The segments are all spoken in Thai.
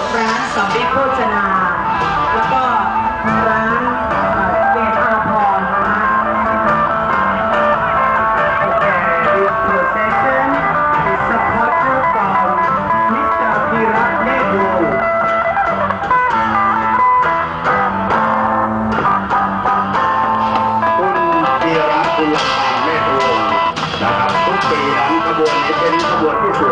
ดร้านสัมฤทธิ์โภชนา แล้วก็ร้านเอ่อเกตอาพรณ์นะคะ this procession is supported from Mr. Pirat Nehru. คุณเกียรติคุณลาเมธวงศ์นะครับทุกปีนั้นขบวนนี้เป็นขบวนที่สวย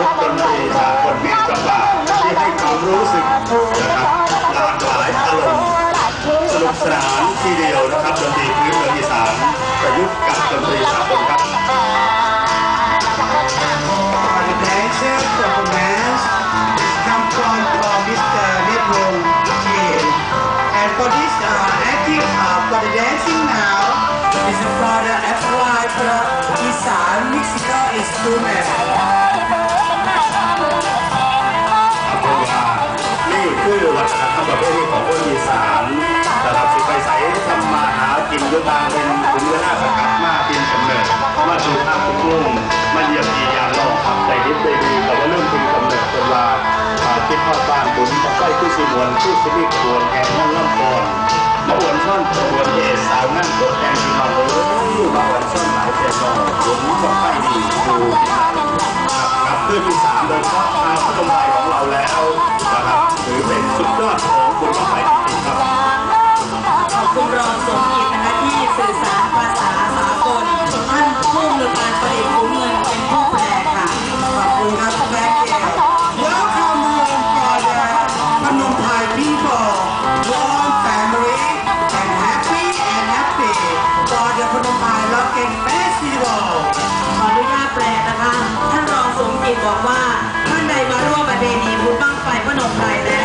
ยุกต์ดนตรีสากลมีจังหวะที่ให้ความรู้สึกนะครับหลากหลายอารมณ์สนุกสนานทีเดียวนะครับดนตรีพื้นเมืองอีสานประยุกต์กับดนตรีสากลครับ For สู่ภาคกุ้งมาเยียมดียามลองทำใจนิดใจดีแต่ว่าเรื่องเป็นกำเนิดเป็นว่าอ่าคิดทอดบ้านบุญกับไส้คู่สีมวลคู่สีมีขบวนแห่งนั่งล่ำกอนมาอวนซ่อนขบวนเอสาวนั่งรถแห่งที่มาโอ้ยมาอวนซ่อนหลายเสียนองบุญกับ my people, warm family, and happy and happy for the Phnom Penh Rock and Festival. ขออนุญาตแปลนะคะ ท่านรองสมจิตบอกว่า ท่านใดมาร่วมประเพณีบุญบั้งไฟพนมไพรและ